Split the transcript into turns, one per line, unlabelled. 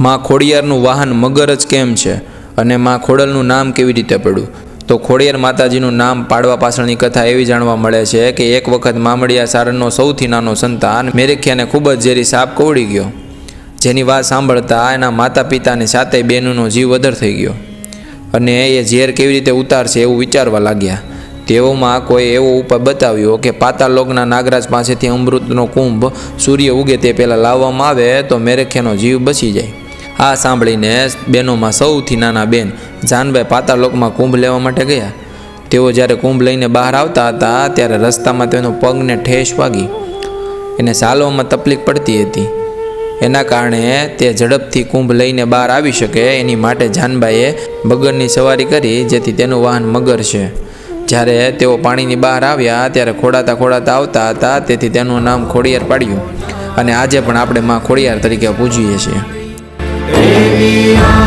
માં ખોડિયારનું વાહન મગર જ કેમ છે? અને માં ખોડલનું નામ કેવી રીતે પડ્યું? તો ખોડિયાર માતાજીનું નામ પાડવા પાછળની કથા એવી જાણવા મળે છે કે એક વખત મામડિયા સારણનો સૌથી નાનો સંતાન મેરેખિયાને ખૂબ જ ઝેરી સાપ કવડી ગયો. જેની વાત સાંભળતા એના માતા પિતાની સાથે બહેનોનો જીવ વધર થઈ ગયો. અને એ ઝેર કેવી રીતે ઉતારશે એવું વિચારવા લાગ્યા. તેઓમાં કોઈ એવો ઉપાય બતાવ્યો કે પાતાલોકના નાગરાજ પાસેથી અમૃતનો કુંભ સૂર્ય ઉગે તે પહેલાં લાવવામાં આવે તો મેરેખ્યાનો જીવ બચી જાય. આ સાંભળીને બહેનોમાં સૌથી નાના બેન જાનભાઈ પાતાલોકમાં કુંભ લેવા માટે ગયા. તેઓ જ્યારે કુંભ લઈને બહાર આવતા હતા, ત્યારે રસ્તામાં તેનો પગને ઠેસ વાગી. એને ચાલવામાં તકલીફ પડતી હતી. એના કારણે તે ઝડપથી કુંભ લઈને બહાર આવી શકે, એની માટે જાનબાઈએ મગરની સવારી કરી, જેથી તેનું વાહન મગર છે. જ્યારે તેઓ પાણીની બહાર આવ્યા, ત્યારે ખોડાતા ખોડાતા આવતા હતા, તેથી તેનું નામ ખોડિયાર પાડ્યું. અને આજે પણ આપણે માં ખોડિયાર તરીકે પૂજીએ છીએ. Maria.